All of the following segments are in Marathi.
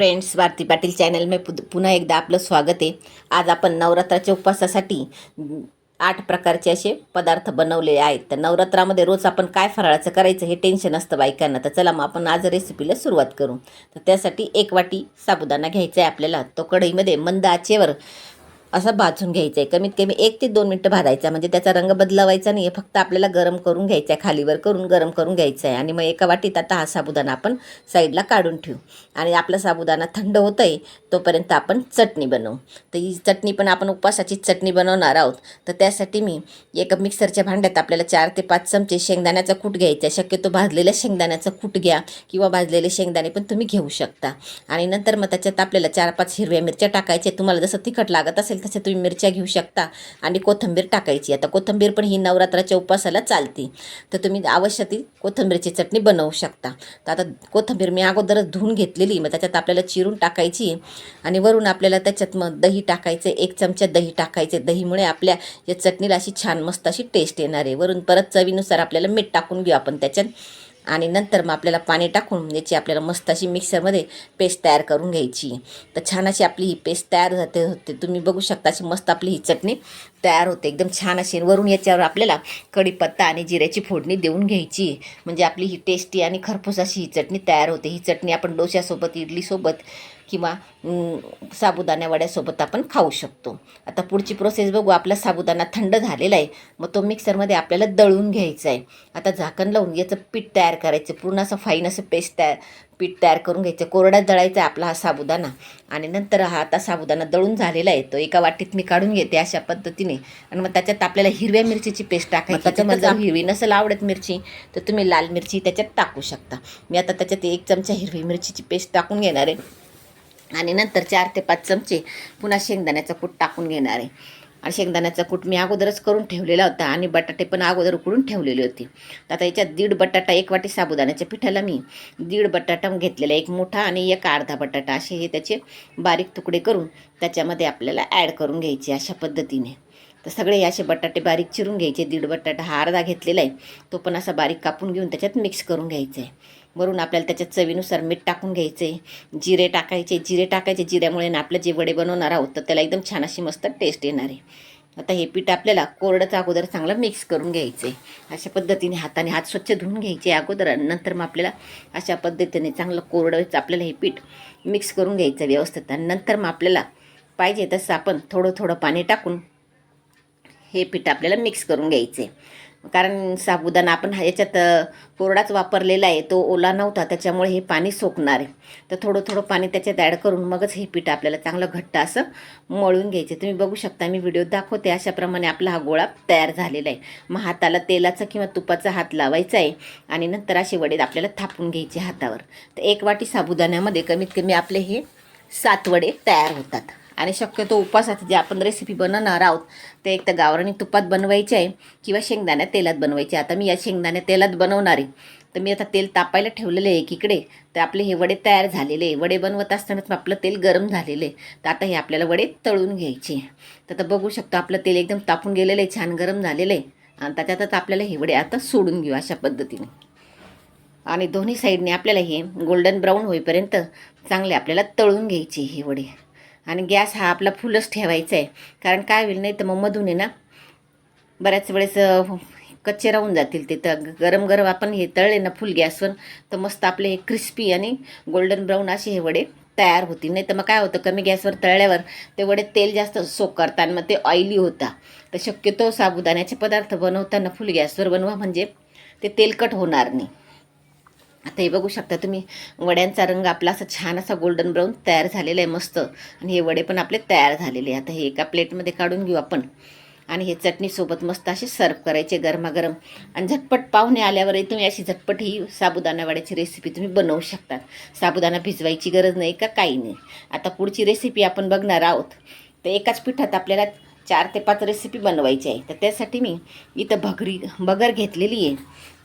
फ्रेंड्स भारती पाटील चॅनल में पुन्हा एकदा आपलं स्वागत आहे. आज आपण नवरात्राच्या उपवासासाठी आठ प्रकारचे असे पदार्थ बनवले आहेत. तर नवरात्रामध्ये रोज आपण काय फराळाचं करायचं हे टेन्शन असतं बायकांना. तर चला मग आपण आज रेसिपीला सुरुवात करू. तर त्यासाठी एक वाटी साबुदाणा घ्यायचा आहे आपल्याला. तो कढईमध्ये मंद आचेवर असा भाजून घ्यायचा आहे कमीत कमी एक ते दोन मिनटं भाजायचा. म्हणजे त्याचा रंग बदलवायचा नाही आहे फक्त आपल्याला गरम करून घ्यायचा आहे खालीवर करून गरम करून घ्यायचा आहे आणि मग एका वाटीत आता हा साबुदाणा आपण साईडला काढून ठेवू. आणि आपला साबुदाणा थंड होतं आहे तोपर्यंत आपण चटणी बनवू. तर ही चटणी पण आपण उपवासाची चटणी बनवणार आहोत. तर त्यासाठी मी एका मिक्सरच्या भांड्यात आपल्याला चार ते पाच चमचे शेंगदाण्याचा कूट घ्यायचा आहे शक्यतो भाजलेल्या शेंगदाण्याचा कूट घ्या किंवा भाजलेले शेंगदाणे पण तुम्ही घेऊ शकता. आणि नंतर मग त्याच्यात आपल्याला चार पाच हिरव्या मिरच्या टाकायच्या. तुम्हाला जसं तिखट लागत असेल तसं तुम्ही मिरच्या घेऊ शकता आणि कोथिंबीर टाकायची. आता कोथिंबीर पण ही नवरात्राच्या उपवासाला चालते. तर तुम्ही अवश्य ती कोथिंबीरची चटणी बनवू शकता. तर आता कोथिंबीर मी अगोदरच धुवून घेतलेली. मग त्याच्यात आपल्याला चिरून टाकायची. आणि वरून आपल्याला त्याच्यात मग दही टाकायचं. एक चमचा दही टाकायचे. दहीमुळे आपल्या या चटणीला अशी छान मस्त अशी टेस्ट येणार आहे. वरून परत चवीनुसार आपल्याला मीठ टाकून घेऊ आपण त्याच्यात. आणि नंतर मग आपल्याला पाणी टाकून याची आपल्याला मस्त अशी मिक्सरमध्ये पेस्ट तयार करून घ्यायची. तर छान अशी आपली ही पेस्ट तयार होते होते. तुम्ही बघू शकता अशी मस्त आपली ही चटणी तयार होते. एकदम छान अशी वरून याच्यावर आपल्याला कढीपत्ता आणि जिऱ्याची फोडणी देऊन घ्यायची. म्हणजे आपली ही टेस्टी आणि खरपूस अशी ही चटणी तयार होते. ही चटणी आपण डोश्यासोबत इडलीसोबत किंवा साबुदाण्या वड्यासोबत आपण खाऊ शकतो. आता पुढची प्रोसेस बघू आपला साबुदाणा थंड झालेला आहे मग तो मिक्सरमध्ये आपल्याला दळून घ्यायचा आहे. आता झाकण लावून याचं पीठ तयार करायचं पूर्ण असं फाईन असं पेस्ट तयार पीठ तयार करून घ्यायचं. कोरडा दळायचा आहे आपला हा साबुदाणा. आणि नंतर हा आता साबुदाणा दळून झालेला आहे तो एका वाटीत मी काढून घेते अशा पद्धतीने. आणि मग त्याच्यात आपल्याला हिरव्या मिरचीची पेस्ट टाकायची. त्याच्यामध्ये जर हिरवी नसेल आवडत मिरची तर तुम्ही लाल मिरची त्याच्यात टाकू शकता. मी आता त्याच्यात एक चमचा हिरवी मिरचीची पेस्ट टाकून घेणार आहे. आणि नंतर चार ते पाच चमचे पुन्हा शेंगदाण्याचा कूट टाकून घेणार आहे. आणि शेंगदाण्याचा कूट मी अगोदरच करून ठेवलेला होता आणि बटाटे पण अगोदर उकडून ठेवलेले होते. तर आता याच्यात दीड बटाटा एक वाटी साबुदाण्याच्या पिठाला मी दीड बटाटा घेतलेला एक मोठा आणि एक अर्धा बटाटा. असे हे त्याचे बारीक तुकडे करून त्याच्यामध्ये आपल्याला ॲड करून घ्यायचे अशा पद्धतीने. तर सगळे हे असे बटाटे बारीक चिरून घ्यायचे. दीड बटाटा हा अर्धा घेतलेला आहे. तो पण असा बारीक कापून घेऊन त्याच्यात मिक्स करून घ्यायचा आहे. वरून आपल्याला त्याच्या चवीनुसार मीठ टाकून घ्यायचे जिरे टाकायचे जिरे टाकायचे जिऱ्यामुळे ना आपलं जे वडे बनवणार आहोत तर त्याला एकदम छान अशी मस्त टेस्ट येणार आहे. आता हे पीठ आपल्याला कोरडंच अगोदर चांगलं मिक्स करून घ्यायचं. आहे अशा पद्धतीने हाताने हात स्वच्छ धुवून घ्यायचे अगोदर नंतर मग आपल्याला अशा पद्धतीने चांगलं कोरडंच आपल्याला हे पीठ मिक्स करून घ्यायचं व्यवस्थित. आणि नंतर मग आपल्याला पाहिजे तसं आपण थोडं थोडं पाणी टाकून हे पीठ आपल्याला मिक्स करून घ्यायचे. कारण साबुदाणा आपण हा याच्यात कोरडाच वापरलेला आहे. तो ओला नव्हता त्याच्यामुळे हे पाणी सोकणार आहे. तर थोडं थोडं पाणी त्याच्यात ॲड करून मगच हे पीठ आपल्याला चांगलं घट्ट असं मळून घ्यायचे. तुम्ही बघू शकता मी व्हिडिओ दाखवते. अशाप्रमाणे आपला हा गोळा तयार झालेला आहे. मग हाताला तेलाचा किंवा तुपाचा हात लावायचा आहे आणि नंतर असे वडे आपल्याला थापून घ्यायचे हातावर. तर एक वाटी साबुदाण्यामध्ये कमीत कमी आपले हे सात वडे तयार होतात. आणि शक्यतो उपवासात जे आपण रेसिपी बनवणार आहोत ते एक तर गावरानी तुपात बनवायचे आहे किंवा शेंगदाण्या तेलात बनवायचे. आता मी या शेंगदाण्या तेलात बनवणार. आहे तर मी आता तेल तापायला ठेवलेलं आहे एकीकडे. तर आपले हे वडे तयार झालेले आहे. वडे बनवत असतानाच आपलं तेल गरम झालेलं आहे. तर आता हे आपल्याला वडे तळून घ्यायचे तर आता बघू शकतो आपलं तेल एकदम तापून गेलेलं आहे छान गरम झालेलं आहे. आणि त्याच्यातच आपल्याला हे वडे आता सोडून घेऊ अशा पद्धतीने. आणि दोन्ही साईडने आपल्याला हे गोल्डन ब्राऊन होईपर्यंत चांगले आपल्याला तळून घ्यायचे हे वडे. आणि गॅस हा आपला फुलच ठेवायचा आहे. कारण काय होईल नाही तर मग मधून आहे ना बऱ्याच वेळेस कच्चे राहून जातील ते. तर गरम गरम आपण हे तळले ना फुल गॅसवर तर मस्त आपले हे क्रिस्पी आणि गोल्डन ब्राऊन असे हे वडे तयार होतील. नाही तर मग काय होतं कमी गॅसवर तळल्यावर ते वडे तेल जास्त सोक करतात आणि मग ते ऑइली होता तर शक्यतो साबुदाण्याचे पदार्थ बनवताना फुल गॅसवर बनवा म्हणजे ते तेलकट होणार नाही. आता हे बघू शकता तुम्ही वड्यांचा रंग आपला असा छान असा गोल्डन ब्राऊन तयार झालेला आहे मस्त. आणि हे वडे पण आपले तयार झालेले आहे आता हे एका प्लेटमध्ये काढून घेऊ आपण. आणि हे चटणीसोबत मस्त असे सर्व करायचे गरमागरम. आणि झटपट पाहुणे आल्यावरही तुम्ही अशी झटपट ही साबुदाणा वड्याची रेसिपी तुम्ही बनवू शकता साबुदाणा भिजवायची गरज नाही का? काही नाही. आता पुढची रेसिपी आपण बघणार आहोत. तर एकाच पिठात आपल्याला चार ते पाच रेसिपी बनवायची आहे तर त्यासाठी मी इथं भगरी बगर घेतलेली आहे.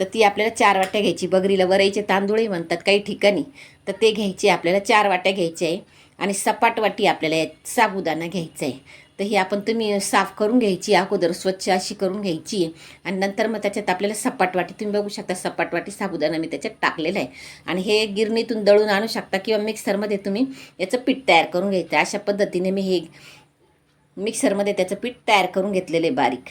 तर ती आपल्याला चार वाट्या घ्यायची. बगरीला वरायचे तांदूळही म्हणतात काही ठिकाणी. तर ते घ्यायचे आपल्याला चार वाट्या घ्यायचे आहे. आणि सपाट वाटी आपल्याला यात साबुदाणा घ्यायचा आहे. तर ही आपण तुम्ही साफ करून घ्यायची अगोदर स्वच्छ अशी करून घ्यायची आणि नंतर मग त्याच्यात आपल्याला सपाट वाटी तुम्ही बघू शकता सपाट वाटी साबुदाणा मी त्याच्यात टाकलेला आहे. आणि हे गिरणीतून दळून आणू शकता किंवा मिक्सरमध्ये तुम्ही याचं पीठ तयार करून घ्यायचं अशा पद्धतीने मी हे मिक्सरमध्ये त्याचं पीठ तयार करून घेतलेलं आहे बारीक.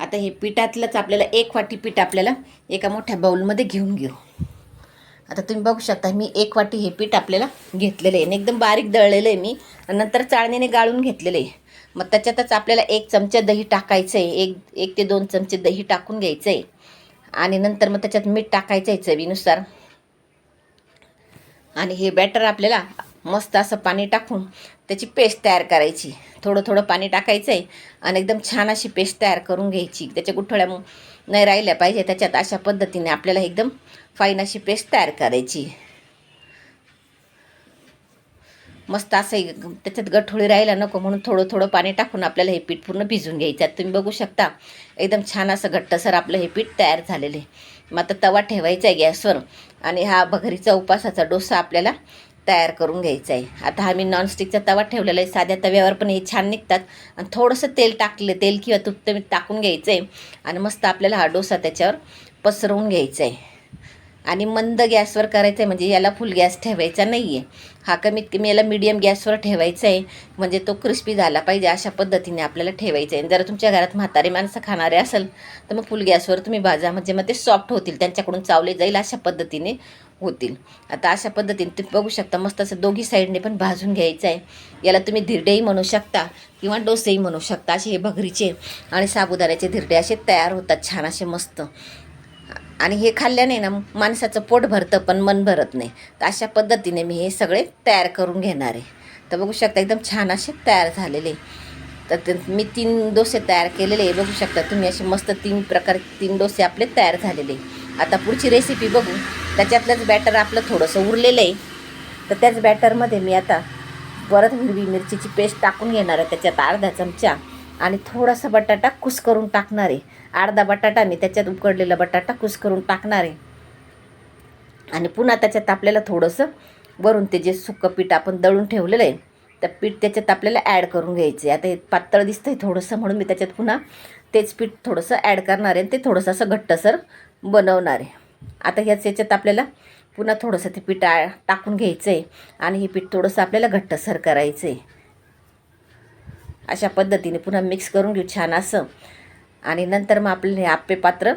आता हे पिठातलंच आपल्याला एक वाटी पीठ आपल्याला एका मोठ्या बाऊलमध्ये घेऊन घेऊ. आता तुम्ही बघू शकता मी एक वाटी हे पीठ आपल्याला घेतलेलं आहे. आणि एकदम बारीक दळलेलं आहे मी. नंतर चाळणीने गाळून घेतलेलं आहे. मग त्याच्यातच आपल्याला एक चमचा दही टाकायचं आहे एक एक ते दोन चमचे दही टाकून घ्यायचं आहे आणि नंतर मग त्याच्यात मीठ टाकायचं आहे चवीनुसार. आणि हे बॅटर आपल्याला मस्त असं पाणी टाकून त्याची पेस्ट तयार करायची. थोडं थोडं पाणी टाकायचं आहे आणि एकदम छान अशी पेस्ट तयार करून घ्यायची. त्याच्या गुठळ्या नाही राहिल्या पाहिजे. त्याच्यात अशा पद्धतीने आपल्याला एकदम फाईन अशी पेस्ट तयार करायची. मस्त असं त्याच्यात गठोळी राहायला नको म्हणून थोडं थोडं पाणी टाकून आपल्याला हे पीठ पूर्ण भिजून घ्यायचं. आहे तुम्ही बघू शकता एकदम छान असं घट्टसर आपलं हे पीठ तयार झालेलं आहे. मग आता तवा ठेवायचा आहे गॅसवर आणि हा भगरीचा उपासाचा डोसा आपल्याला तयार करून घ्यायचा आहे. आता हा मी नॉनस्टिकचा तवा ठेवलेला आहे. साध्या तव्यावर पण हे छान निघतात. आणि थोडंसं तेल टाकलं तेल किंवा तूप तुम्ही टाकून घ्यायचं आहे. आणि मस्त आपल्याला हा डोसा त्याच्यावर पसरवून घ्यायचा आहे. आणि मंद गॅसवर करायचं आहे म्हणजे याला फुल गॅस ठेवायचा नाही आहे हा कमीत कमी याला मीडियम गॅसवर ठेवायचा आहे म्हणजे तो क्रिस्पी झाला पाहिजे अशा पद्धतीने आपल्याला ठेवायचं आहे जर तुमच्या घरात म्हातारे माणसं खाणारे असेल तर मग फुल गॅसवर तुम्ही भाजा. म्हणजे मग ते सॉफ्ट होतील त्यांच्याकडून चावले जाईल अशा पद्धतीने होतील. आता अशा पद्धतीने तुम्ही बघू शकता मस्त असं दोघी साईडने पण भाजून घ्यायचं आहे याला तुम्ही धिरडेही म्हणू शकता किंवा डोसेही म्हणू शकता. असे हे भगरीचे आणि साबुदाण्याचे धिरडे असे तयार होतात छान असे मस्त. आणि हे खाल्ल्याने ना माणसाचं पोट भरतं पण मन भरत नाही. तर अशा पद्धतीने मी हे सगळे तयार करून घेणार आहे. तर बघू शकता एकदम छान असे तयार झालेले. तर ते मी तीन डोसे तयार केलेले आहे. बघू शकता तुम्ही असे मस्त तीन प्रकार तीन डोसे आपले तयार झालेले आता पुढची रेसिपी बघू. त्याच्यातलंच बॅटर आपलं थोडंसं उरलेलं आहे. तर त्याच बॅटरमध्ये मी आता परत हिरवी मिरचीची पेस्ट टाकून घेणार आहे. त्याच्यात अर्धा चमचा आणि थोडासा बटाटा कुस करून टाकणार आहे. अर्धा बटाटा मी त्याच्यात उकडलेला बटाटा कुस करून टाकणार आहे. आणि पुन्हा त्याच्यात आपल्याला थोडंसं वरून ते जे सुकं पीठ आपण दळून ठेवलेलं आहे त्या पीठ त्याच्यात आपल्याला ॲड करून घ्यायचं आहे. आता हे पातळ दिसतं आहे थोडंसं म्हणून मी त्याच्यात पुन्हा तेच पीठ थोडंसं ॲड करणार आहे आणि ते थोडंसं असं घट्टसर बनवणार आहे. आता ह्याच याच्यात आपल्याला पुन्हा थोडंसं ते पीठ आ टाकून घ्यायचं आहे आणि हे पीठ थोडंसं आपल्याला घट्टसर करायचं आहे अशा पद्धतीने पुन्हा मिक्स करून घेऊ छान असं आणि नंतर मग आपल्याला हे आप्पे पात्र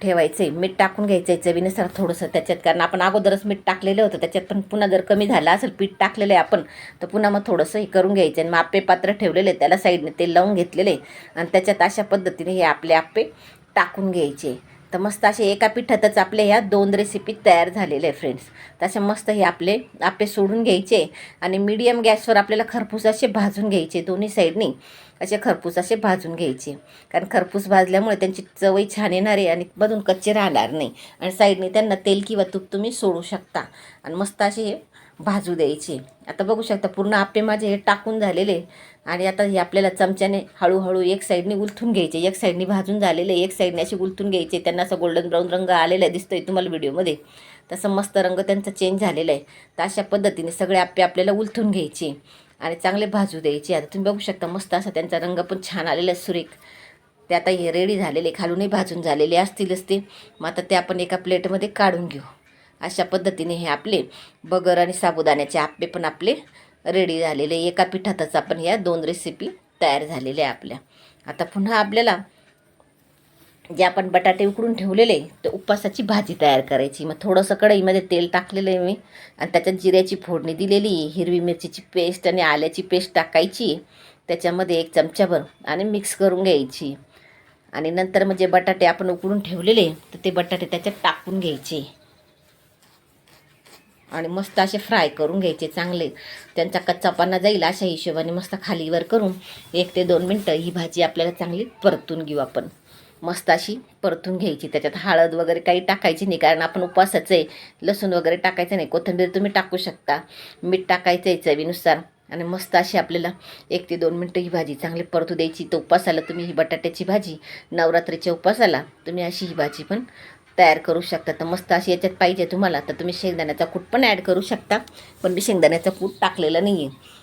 ठेवायचे. मीठ टाकून घ्यायचं आहे चवीनुसार थोडंसं त्याच्यात. कारण आपण अगोदरच मीठ टाकलेलं होतं त्याच्यात पण पुन्हा जर कमी झालं असेल पीठ टाकलेलं आहे आपण तर पुन्हा मग थोडंसं हे करून घ्यायचं. आणि मग आप्पे पात्र ठेवलेले आहे, त्याला साईडने तेल लावून घेतलेले आहे. आणि त्याच्यात अशा पद्धतीने हे आपले आप्पे टाकून घ्यायचे. तर मस्त असे एका पिठातच आपले ह्या दोन रेसिपी तयार झालेले आहे फ्रेंड्स तसे मस्त हे आपले आपे सोडून घ्यायचे आणि मीडियम गॅसवर आपल्याला खरपूस असे भाजून घ्यायचे दोन्ही साईडनी असे खरपूस असे भाजून घ्यायचे. कारण खरपूस भाजल्यामुळे त्यांची चवही छान येणार आहे आणि मधून कच्चे राहणार नाही. आणि साईडने त्यांना तेल किंवा तूप तुम्ही सोडू शकता. आणि मस्त असे हे भाजू द्यायची. आता बघू शकता पूर्ण आप्पे माझे हे टाकून झालेले आणि आता हे आपल्याला चमच्याने हळूहळू एक साईडने उलथून घ्यायचे एक साईडने भाजून झालेले एक साईडने असे उलथून घ्यायचे. त्यांना असं गोल्डन ब्राऊन रंग आलेला दिसतोय तुम्हाला व्हिडिओमध्ये. तसं मस्त रंग त्यांचा चेंज झालेला आहे. तर अशा पद्धतीने सगळे आप्पे आपल्याला उलथून घ्यायचे आणि चांगले भाजू द्यायचे. आता तुम्ही बघू शकता मस्त असा त्यांचा रंग पण छान आलेला आहे सुरेख. ते आता हे रेडी झालेले खालूनही भाजून झालेले असतीलच ते मग आता ते आपण एका प्लेटमध्ये काढून घेऊ. अशा पद्धतीने हे आपले बगर आणि साबुदाण्याचे आप्पे पण आपले रेडी झालेले. एका पिठातच आपण ह्या दोन रेसिपी तयार झालेल्या आपल्या. आता पुन्हा आपल्याला जे आपण बटाटे उकडून ठेवलेले तर उपवासाची भाजी तयार करायची. मग थोडंसं कढईमध्ये तेल टाकलेलं आहे मी. आणि त्याच्यात जिऱ्याची फोडणी दिलेली हिरवी मिरचीची पेस्ट आणि आल्याची पेस्ट टाकायची त्याच्यामध्ये एक चमच्याभर आणि मिक्स करून घ्यायची. आणि नंतर म्हणजे बटाटे आपण उकडून ठेवलेले तर ते बटाटे त्याच्यात टाकून घ्यायचे. आणि मस्त असे फ्राय करून घ्यायचे चांगले. त्यांचा कच्चापणा जाईल अशा हिशोबाने मस्त खालीवर करून एक ते दोन मिनटं ही भाजी आपल्याला चांगली परतून घेऊ आपण. मस्त अशी परतून घ्यायची. त्याच्यात हळद वगैरे काही टाकायची नाही कारण आपण उपवासाचं आहे. लसूण वगैरे टाकायचं नाही. कोथिंबीर तुम्ही टाकू शकता. मीठ टाकायचं आहे चवीनुसार. आणि मस्त अशी आपल्याला एक ते दोन मिनटं ही भाजी चांगली परतू द्यायची. तर उपासाला तुम्ही ही बटाट्याची भाजी नवरात्रीच्या उपवासाला तुम्ही अशी ही भाजी पण तयार करू शकता. तर मस्त अशी याच्यात पाहिजे तुम्हाला. तर तुम्ही शेंगदाण्याचा कूट पण ॲड करू शकता. पण मी शेंगदाण्याचा कूट टाकलेला नाही आहे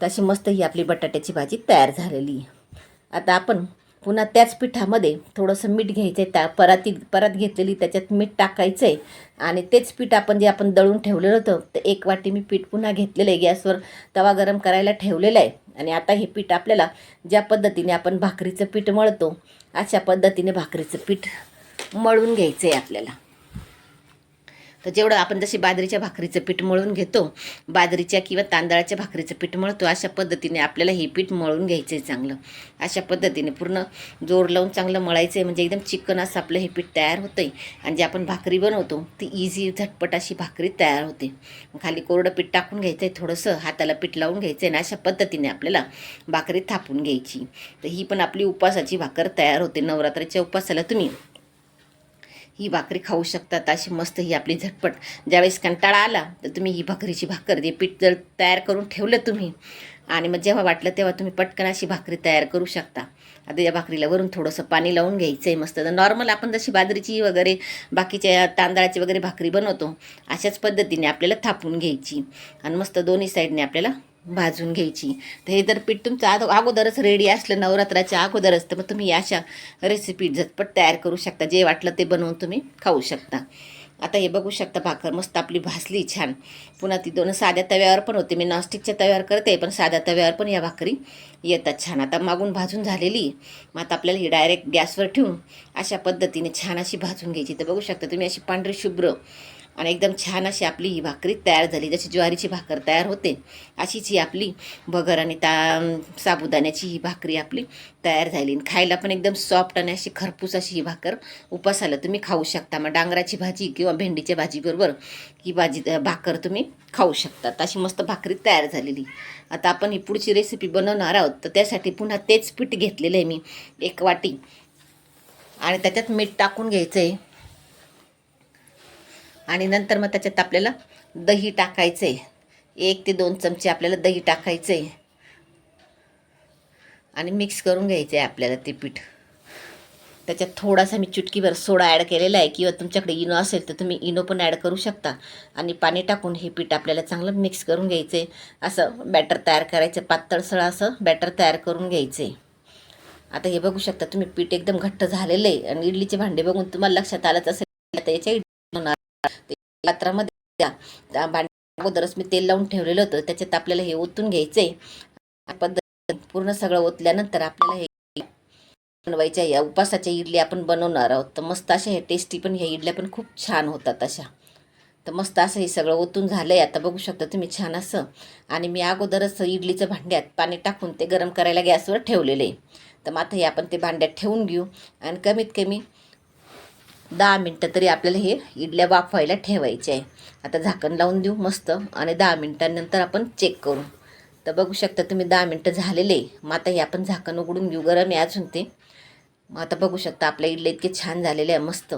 तशी मस्त ही आपली बटाट्याची भाजी तयार झालेली आहे. आता आपण पुन्हा त्याच पिठामध्ये थोडंसं मीठ घ्यायचं आहे त्या परातीत परत घेतलेली त्याच्यात मीठ टाकायचं आहे आणि तेच पीठ आपण जे आपण दळून ठेवलेलं होतं ते एक वाटी मी पीठ पुन्हा घेतलेलं आहे. गॅसवर तवा गरम करायला ठेवलेला आहे. आणि आता हे पीठ आपल्याला ज्या पद्धतीने आपण भाकरीचं पीठ मळतो अशा पद्धतीने भाकरीचं पीठ मळून घ्यायचं आहे आपल्याला. तर जेवढं आपण जशी बाजरीच्या भाकरीचं पीठ मळून घेतो बाजरीच्या किंवा तांदळाच्या भाकरीचं पीठ मळतो अशा पद्धतीने आपल्याला हे पीठ मळून घ्यायचं आहे चांगलं. अशा पद्धतीने पूर्ण जोर लावून चांगलं मळायचं आहे म्हणजे एकदम चिकन असं आपलं हे पीठ तयार होतं आहे आणि जे आपण भाकरी बनवतो ती इझी झटपट अशी भाकरी तयार होते. खाली कोरडं पीठ टाकून घ्यायचं आहे थोडंसं हाताला पीठ लावून घ्यायचं आहे आणि अशा पद्धतीने आपल्याला भाकरी थापून घ्यायची. तर ही पण आपली उपासाची भाकर तयार होते. नवरात्राच्या उपासाला तुम्ही ही भाकरी खाऊ शकतात अशी मस्त ही आपली झटपट. ज्यावेळेस कंटाळा आला तर तुम्ही ही भाकरीची भाकर जे पीठ जर तयार करून ठेवलं तुम्ही आणि मग जेव्हा वाटलं तेव्हा तुम्ही पटकन अशी भाकरी तयार करू शकता. आता या भाकरीला वरून थोडंसं पाणी लावून घ्यायचं आहे मस्त. तर नॉर्मल आपण जशी बाजरीची वगैरे बाकीच्या तांदळाची वगैरे भाकरी बनवतो अशाच पद्धतीने आपल्याला थापून घ्यायची. आणि मस्त दोन्ही साईडने आपल्याला भाजून घ्यायची. तर हे जर पीठ तुमचं अगोदरच रेडी असलं नवरात्राच्या अगोदरच तर मग तुम्ही अशा रेसिपी झटपट तयार करू शकता. जे वाटलं ते बनवून तुम्ही खाऊ शकता. आता हे बघू शकता भाकर मस्त आपली भासली छान. पुन्हा ती दोन साध्या तव्यावर पण होते. मी नॉस्टिकच्या तव्यावर करते पण साध्या तव्यावर पण या भाकरी येतात छान. आता मागून भाजून झालेली मग आता आपल्याला ही डायरेक्ट गॅसवर ठेवून अशा पद्धतीने छान अशी भाजून घ्यायची. तर बघू शकता तुम्ही अशी पांढरी शुभ्र आणि एकदम छान अशी आपली ही भाकरी तयार झाली जशी ज्वारीची भाकर तयार होते अशीच ही आपली भगर आणि ता साबुदाण्याची ही भाकरी आपली तयार झाली. आणि खायला पण एकदम सॉफ्ट आणि अशी खरपूस अशी ही भाकर उपासाला तुम्ही खाऊ शकता. मग डांगराची भाजी किंवा भेंडीच्या भाजीबरोबर ही भाजी भाकर तुम्ही खाऊ शकता. अशी मस्त भाकरी तयार झालेली. आता आपण ही पुढची रेसिपी बनवणार आहोत. तर त्यासाठी पुन्हा तेच पीठ घेतलेलं आहे मी. एक वाटी. आणि त्याच्यात मीठ टाकून घ्यायचं आहे आणि नंतर मग त्याच्यात आपल्याला दही टाकायचं आहे एक ते दोन चमचे आपल्याला दही टाकायचं आहे आणि मिक्स करून घ्यायचं आहे आपल्याला ते पीठ. त्याच्यात थोडासा मी चुटकीभर सोडा ॲड केलेला आहे किंवा तुमच्याकडे इनो असेल तर तुम्ही इनो पण ॲड करू शकता. आणि पाणी टाकून हे पीठ आपल्याला चांगलं मिक्स करून घ्यायचं आहे असं बॅटर तयार करायचं पातळसळं असं बॅटर तयार करून घ्यायचं आहे आता हे बघू शकता तुम्ही पीठ एकदम घट्ट झालेलं आहे. आणि इडलीचे भांडे बघून तुम्हाला लक्षात आलंच असेल आता याच्या ते पात्रामध्ये त्या भांड्या अगोदरच मी तेल लावून ठेवलेलं होतं. त्याच्यात आपल्याला हे ओतून घ्यायचं आहे पद्धत पूर्ण सगळं ओतल्यानंतर आपल्याला हे बनवायच्या या उपासाच्या इडली आपण बनवणार आहोत. तर मस्त अशा हे टेस्टी पण ह्या इडल्या पण खूप छान होतात अशा. तर मस्त असं हे सगळं ओतून झालं आहे आता बघू शकता तुम्ही छान असं. आणि मी अगोदरच इडलीचं भांड्यात पाणी टाकून ते गरम करायला गॅसवर ठेवलेलं. आहे तर मग आता हे आपण ते भांड्यात ठेवून घेऊ. आणि कमीत कमी दहा मिनटं तरी आपल्याला हे इडल्या वाफवायला ठेवायचे आहे. आता झाकण लावून देऊ मस्त आणि दहा मिनटांनंतर आपण चेक करू. तर बघू शकता तुम्ही दहा मिनटं झालेले मग आता हे आपण झाकण उघडून घेऊ. गरम आहे अजून ते. मग आता बघू शकता आपल्या इडल्या इतके छान झालेले आहे मस्त.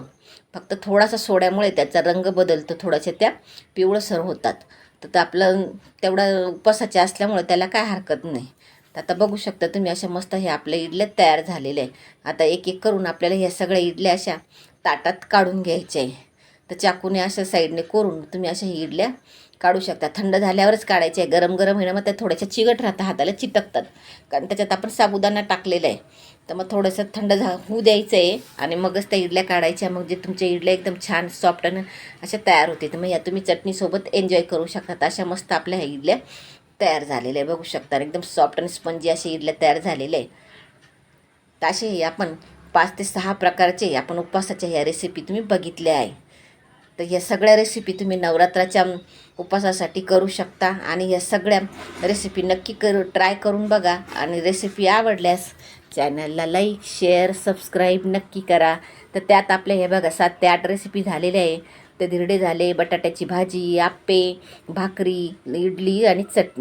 फक्त थोडासा सोड्यामुळे त्याचा रंग बदलतो. थोड्याशा त्या पिवळसर होतात. तर ते आपलं तेवढा उपवासाचे असल्यामुळे त्याला काय हरकत नाही. तर आता बघू शकता तुम्ही अशा मस्त हे आपल्या इडल्या तयार झालेल्या आहे आता एक एक करून आपल्याला ह्या सगळ्या इडल्या अशा ताटात काढून घ्यायचे. आहे तर चाकूने अशा साईडने कोरून तुम्ही अशा ही इडल्या काढू शकता. थंड झाल्यावरच काढायचे. आहे गरम गरम येणं मग त्या थोड्याशा चिकट राहतात हाताला चिटकतात. कारण त्याच्यात आपण साबुदाणा टाकलेला आहे. तर मग थोडंसं थंड झा होऊ द्यायचं आहे आणि मगच त्या इडल्या काढायच्या. मग जे तुमच्या इडल्या एकदम छान सॉफ्ट आणि अशा तयार होते तर मग या तुम्ही चटणीसोबत एन्जॉय करू शकतात अशा मस्त आपल्या ह्या इडल्या तयार झालेल्या आहे. बघू शकता. एकदम सॉफ्ट आणि स्पंजी अशा इडल्या तयार झालेल्या आहे. तर असे आपण पाच ते सहा प्रकारचे आपण उपवासाच्या ह्या रेसिपी तुम्ही बघितल्या आहे. तर ह्या सगळ्या रेसिपी तुम्ही नवरात्राच्या उपवासासाठी करू शकता आणि ह्या सगळ्या रेसिपी नक्की करू ट्राय करून बघा. आणि रेसिपी आवडल्यास चॅनलला लाईक शेअर सबस्क्राईब नक्की करा. तर त्यात आपल्या हे बघा सात ते आठ रेसिपी झालेल्या आहे. ते धिरडे झाले बटाट्याची भाजी आप्पे भाकरी इडली आणि चटणी.